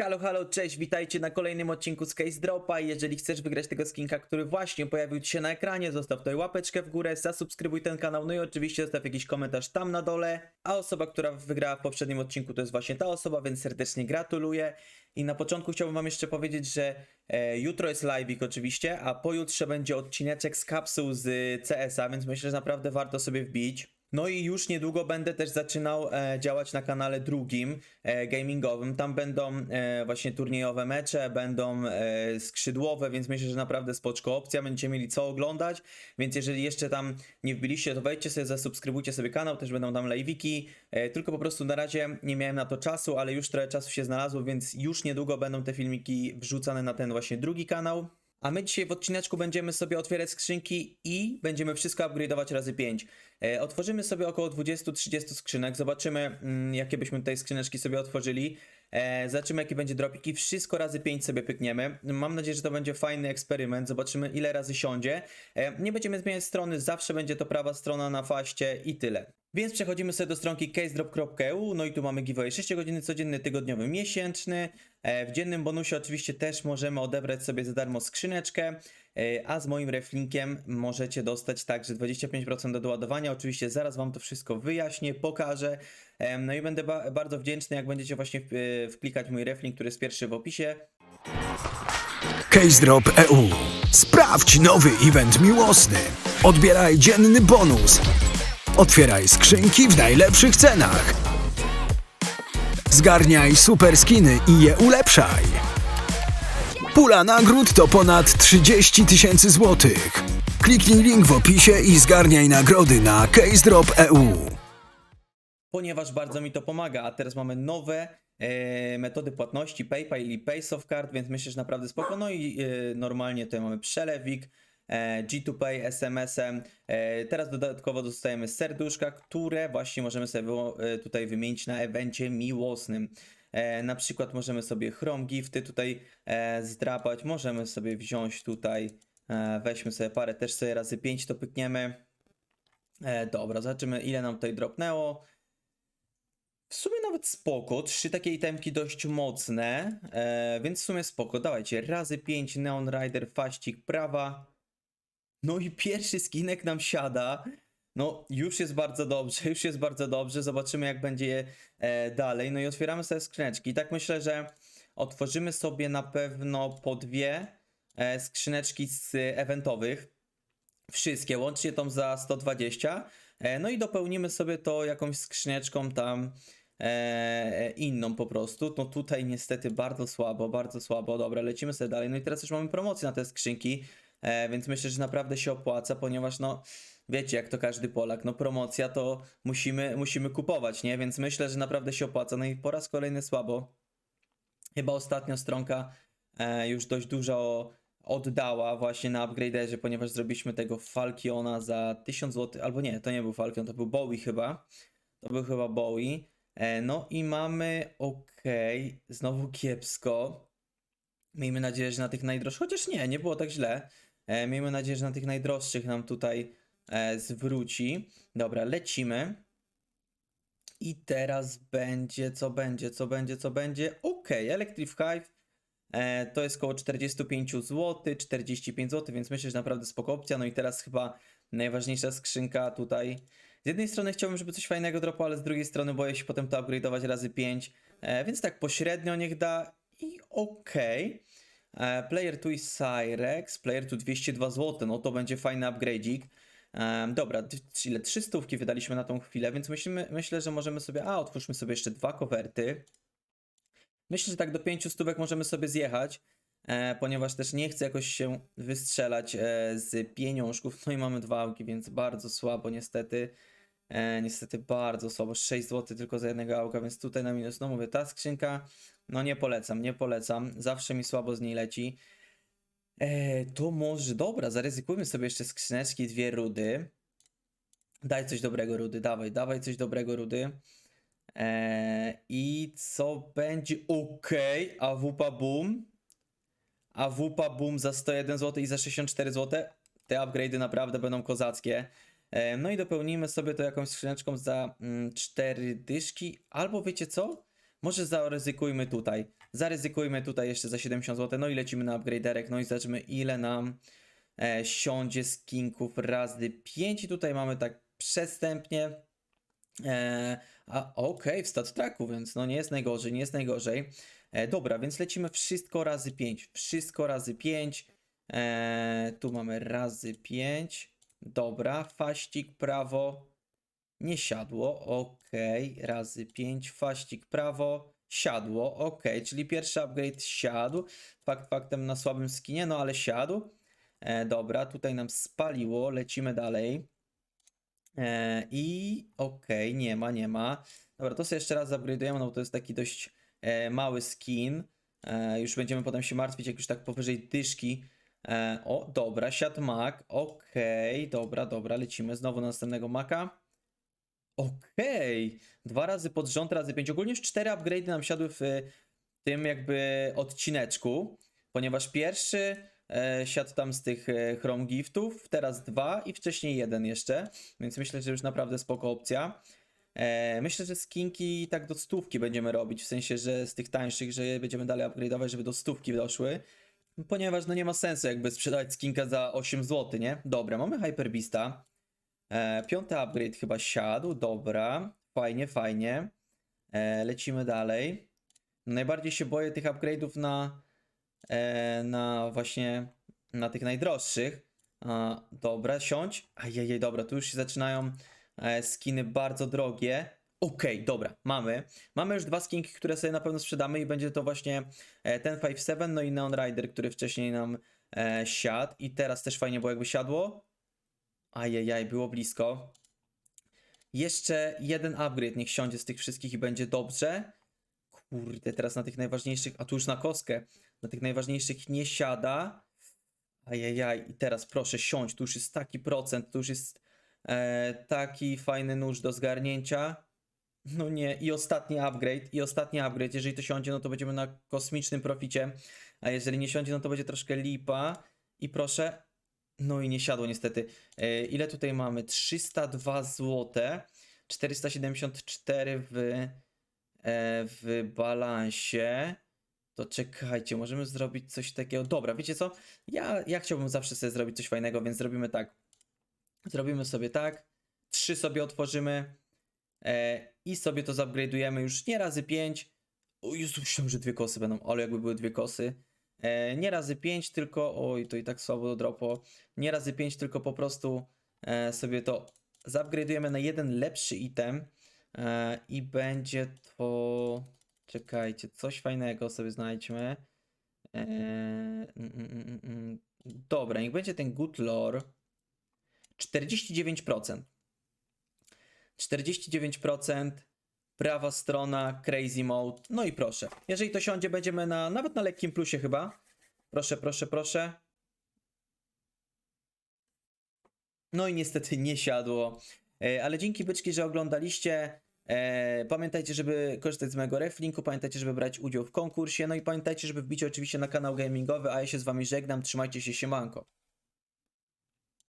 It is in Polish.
Halo, halo, cześć, witajcie na kolejnym odcinku z Case Dropa. Jeżeli chcesz wygrać tego skinka, który właśnie pojawił Ci się na ekranie, zostaw tutaj łapeczkę w górę, zasubskrybuj ten kanał, no i oczywiście zostaw jakiś komentarz tam na dole. A osoba, która wygrała w poprzednim odcinku, to jest właśnie ta osoba, więc serdecznie gratuluję. I na początku chciałbym Wam jeszcze powiedzieć, że e, jutro jest live'ik oczywiście, a pojutrze będzie odcineczek z kapsuł z CS-a, więc myślę, że naprawdę warto sobie wbić. No i już niedługo będę też zaczynał e, działać na kanale drugim, e, gamingowym. Tam będą e, właśnie turniejowe mecze, będą skrzydłowe, więc myślę, że naprawdę spoczko opcja. Będziecie mieli co oglądać, więc jeżeli jeszcze tam nie wbiliście, to wejdźcie sobie, zasubskrybujcie sobie kanał, też będą tam live'iki. Tylko po prostu na razie nie miałem na to czasu, ale już trochę czasu się znalazło, więc już niedługo będą te filmiki wrzucane na ten właśnie drugi kanał. A my dzisiaj w odcineczku będziemy sobie otwierać skrzynki i będziemy wszystko upgrade'ować razy 5. E, otworzymy sobie około 20-30 skrzynek, zobaczymy mm, jakie byśmy tutaj skrzyneczki sobie otworzyli. E, zobaczymy jaki będzie dropik i wszystko razy 5 sobie pykniemy. Mam nadzieję, że to będzie fajny eksperyment, zobaczymy ile razy siądzie. E, nie będziemy zmieniać strony, zawsze będzie to prawa strona na faście i tyle. Więc przechodzimy sobie do stronki casedrop.eu, no i tu mamy giveaway 6 godziny codzienny, tygodniowy, miesięczny. E, W dziennym bonusie oczywiście też możemy odebrać sobie za darmo skrzyneczkę, e, a z moim reflinkiem możecie dostać także 25% do doładowania. Oczywiście zaraz Wam to wszystko wyjaśnię, pokażę. No i będę ba bardzo wdzięczny, jak będziecie właśnie w- wklikać mój reflink, który jest pierwszy w opisie. CaseDrop EU. Sprawdź nowy event miłosny. Odbieraj dzienny bonus. Otwieraj skrzynki w najlepszych cenach. Zgarniaj super skiny i je ulepszaj. Pula nagród to ponad 30 tysięcy złotych. Kliknij link w opisie i zgarniaj nagrody na CaseDrop E EU. ponieważ bardzo mi to pomaga. A teraz mamy nowe e, metody płatności PayPal i PaySoftCard, więc myślę, że naprawdę spoko. No i e, normalnie tutaj mamy przelewik, G2Pay, SMS-em. E, teraz dodatkowo dostajemy serduszka, które właśnie możemy sobie e, tutaj wymienić na evencie miłosnym. E, na przykład możemy sobie Chrome Gifty tutaj zdrapać, możemy sobie wziąć tutaj, weźmy sobie parę, też sobie razy 5 to pykniemy. Dobra, zobaczymy ile nam tutaj dropnęło. W sumie nawet spoko, trzy takie itemki dość mocne, e, więc w sumie spoko. Dawajcie, razy 5 Neon Rider, faścik, prawa. No i pierwszy skinek nam siada. No, już jest bardzo dobrze, już jest bardzo dobrze. Zobaczymy, jak będzie e, dalej. No i otwieramy sobie skrzyneczki. I tak myślę, że otworzymy sobie na pewno po dwie e, skrzyneczki z eventowych. Wszystkie, łącznie tą za 120. E, No i dopełnimy sobie to jakąś skrzyneczką tam e, inną po prostu. No tutaj niestety bardzo słabo, bardzo słabo. Dobra, lecimy sobie dalej. No i teraz już mamy promocję na te skrzynki, e, więc myślę, że naprawdę się opłaca, ponieważ no wiecie, jak to każdy Polak, no promocja to musimy, musimy kupować, nie? Więc myślę, że naprawdę się opłaca. No i po raz kolejny słabo. Chyba ostatnia stronka e, już dość dużo oddała właśnie na upgraderze, ponieważ zrobiliśmy tego Falkiona za 1000 zł, albo nie, to nie był Falkion, to był Bowie chyba. To był chyba Bowie. E, no i mamy, okej, znowu kiepsko. Miejmy nadzieję, że na tych najdroższych, chociaż nie, nie było tak źle. E, miejmy nadzieję, że na tych najdroższych nam tutaj e, zwróci. Dobra, lecimy. I teraz będzie, co będzie, co będzie, co będzie. Okej, Electric Hive e, to jest około 45 zł, 45 zł, więc myślę, że naprawdę spoko opcja. No i teraz chyba najważniejsza skrzynka tutaj. Z jednej strony chciałbym, żeby coś fajnego dropało, ale z drugiej strony boję się potem to upgrade'ować razy 5, e, więc tak pośrednio niech da i okej. E, Player 2 jest Cyrex, Player 2 202 zł, no to będzie fajny upgrade'ik. Em, dobra, ile? 300 stówki wydaliśmy na tą chwilę, więc myślimy, myślę, że możemy sobie. A, otwórzmy sobie jeszcze dwa kowerty. Myślę, że tak do 5 stówek możemy sobie zjechać, e, ponieważ też nie chcę jakoś się wystrzelać e, z pieniążków. No i mamy dwa auki, więc bardzo słabo niestety. E, niestety bardzo słabo, 6 zł tylko za jednego auka, więc tutaj na minus. No mówię, ta skrzynka, no nie polecam, nie polecam. Zawsze mi słabo z niej leci. E, to może, dobra, zaryzykujmy sobie jeszcze skrzyneczki, dwie rudy. Daj coś dobrego, rudy, dawaj, dawaj coś dobrego, rudy. E, I co będzie? Okej, AWP Boom. AWP Boom za 101 zł i za 64 zł. Te upgrade'y naprawdę będą kozackie. E, No i dopełnimy sobie to jakąś skrzyneczką za mm, 4 dyszki. Albo wiecie co? Może zaryzykujmy tutaj. Zaryzykujmy tutaj jeszcze za 70 zł. No i lecimy na upgraderek. No i zobaczymy ile nam e, siądzie skinków razy 5. I tutaj mamy tak przestępnie. E, a okej, w stat tracku, więc no nie jest najgorzej, nie jest najgorzej. E, dobra, więc lecimy wszystko razy 5. Wszystko razy 5. E, tu mamy razy 5. Dobra, faścik prawo. Nie siadło, ok, razy 5, faścik prawo, siadło, ok, czyli pierwszy upgrade siadł, fakt faktem na słabym skinie, no ale siadł. E, dobra, tutaj nam spaliło, lecimy dalej. E, I okej, nie ma, nie ma. Dobra, to sobie jeszcze raz upgrade'ujemy, no bo to jest taki dość e, mały skin. E, już będziemy potem się martwić, jak już tak powyżej dyszki. E, o, dobra, siadł mak, okej, dobra, dobra, lecimy znowu na następnego maka. Okej, dwa razy pod rząd, razy pięć. Ogólnie już cztery upgrade'y nam siadły w tym jakby odcineczku, ponieważ pierwszy e, siadł tam z tych e, Chrome Giftów, teraz dwa i wcześniej jeden jeszcze, więc myślę, że już naprawdę spoko opcja. E, myślę, że skinki tak do stówki będziemy robić, w sensie, że z tych tańszych, że je będziemy dalej upgrade'ować, żeby do stówki doszły. Ponieważ no nie ma sensu jakby sprzedawać skinka za 8 zł, nie? Dobra, mamy Hyper Beasta. E, piąty upgrade chyba siadł, dobra. Fajnie, fajnie. E, lecimy dalej. Najbardziej się boję tych upgrade'ów na, e, na właśnie na tych najdroższych. A, dobra, siądź. Ajajaj, dobra, tu już się zaczynają e, skiny bardzo drogie. Okej, dobra, mamy. Mamy już dwa skinki, które sobie na pewno sprzedamy i będzie to właśnie e, ten 5.7, no i Neon Rider, który wcześniej nam e, siadł. I teraz też fajnie było jakby siadło. Ajajaj, było blisko. Jeszcze jeden upgrade niech siądzie z tych wszystkich i będzie dobrze. Kurde, teraz na tych najważniejszych, a tu już na kostkę, na tych najważniejszych nie siada. Ajajaj, i teraz proszę siądź, tu już jest taki procent, tu już jest e, taki fajny nóż do zgarnięcia. No nie, i ostatni upgrade, i ostatni upgrade, jeżeli to siądzie, no to będziemy na kosmicznym proficie, a jeżeli nie siądzie, no to będzie troszkę lipa. I proszę, no i nie siadło niestety. E, ile tutaj mamy? 302 zł, 474 w, e, w balansie. To czekajcie, możemy zrobić coś takiego. Dobra, wiecie co? Ja, ja chciałbym zawsze sobie zrobić coś fajnego, więc zrobimy tak. Zrobimy sobie tak. Trzy sobie otworzymy. E, I sobie to zupgrade'ujemy już nie razy 5. O Jezu, myślałem, że dwie kosy będą, ale jakby były dwie kosy. E, nie razy 5, tylko. Oj, to i tak słabo dropło. Nie razy 5, tylko po prostu e, sobie to zupgrade'ujemy na jeden lepszy item. E, I będzie to. Czekajcie, coś fajnego sobie znajdźmy. Mm, mm, mm. Dobra, niech będzie ten Good Lore. 49%. 49%. Prawa strona, Crazy Mode. No i proszę. Jeżeli to siądzie, będziemy na nawet na lekkim plusie chyba. Proszę, proszę, proszę. No i niestety nie siadło. E, Ale dzięki byczki, że oglądaliście. E, pamiętajcie, żeby korzystać z mojego reflinku. Pamiętajcie, żeby brać udział w konkursie. No i pamiętajcie, żeby wbić oczywiście na kanał gamingowy. A ja się z wami żegnam. Trzymajcie się, siemanko.